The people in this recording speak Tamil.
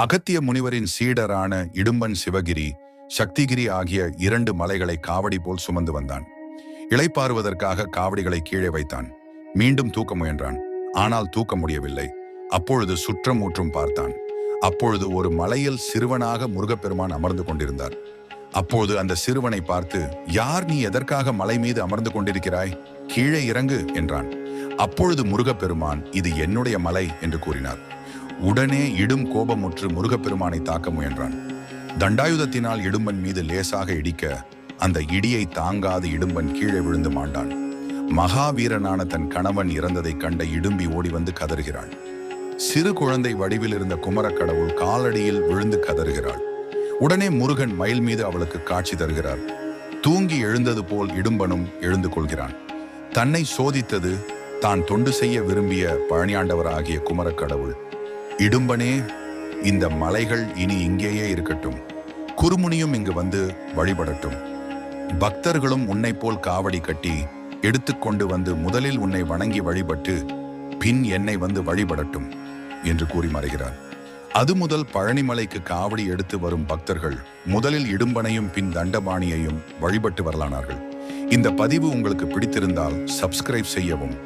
அகத்திய முனிவரின் சீடரான இடும்பன் சிவகிரி சக்திகிரி ஆகிய இரண்டு மலைகளை காவடி போல் சுமந்து வந்தான். இளைப்பாறுவதற்காக காவடிகளை கீழே வைத்தான். மீண்டும் தூக்க முயன்றான். ஆனால் தூக்க முடியவில்லை. அப்பொழுது சுற்றம் ஊற்றும் பார்த்தான். அப்பொழுது ஒரு மலையில் சிறுவனாக முருகப்பெருமான் அமர்ந்து கொண்டிருந்தார். அப்போது அந்த சிறுவனை பார்த்து யார் நீ எதற்காக மலை மீது அமர்ந்து கொண்டிருக்கிறாய்? கீழே இறங்கு என்றான். அப்பொழுது முருகப்பெருமான் இது என்னுடைய மலை என்று கூறினார். உடனே இடும் கோபமுற்று முருகப்பெருமானை தாக்க முயன்றான். தண்டாயுதத்தினால் இடும்பன் மீது லேசாக இடிக்க அந்த இடியை தாங்காது இடும்பன் கீழே விழுந்து மாண்டான். மகாவீரனான தன் கணவன் இறந்ததைக் கண்ட இடும்பி ஓடி வந்து கதறுகிறாள். சிறு குழந்தை வடிவில் இருந்த குமரக்கடவுள் காலடியில் விழுந்து கதறுகிறாள். உடனே முருகன் மயில் மீது அவளுக்கு காட்சி தருகிறார். தூங்கி எழுந்தது போல் இடும்பனும் எழுந்து கொள்கிறான். தன்னை சோதித்தது தான் தொண்டு செய்ய விரும்பிய பழனியாண்டவராகிய குமரக்கடவுள் இடும்பனே இந்த மலைகள் இனி இங்கேயே இருக்கட்டும். குறுமுனியும் இங்கு வந்து வழிபடட்டும். பக்தர்களும் உன்னை போல் காவடி கட்டி எடுத்துக்கொண்டு வந்து முதலில் உன்னை வணங்கி வழிபட்டு பின் என்னை வந்து வழிபடட்டும் என்று கூறி மறைகிறார். அது முதல் பழனிமலைக்கு காவடி எடுத்து வரும் பக்தர்கள் முதலில் இடும்பனையும் பின் தண்டபாணியையும் வழிபட்டு வரலானார்கள். இந்த பதிவு உங்களுக்கு பிடித்திருந்தால் சப்ஸ்கிரைப் செய்யவும்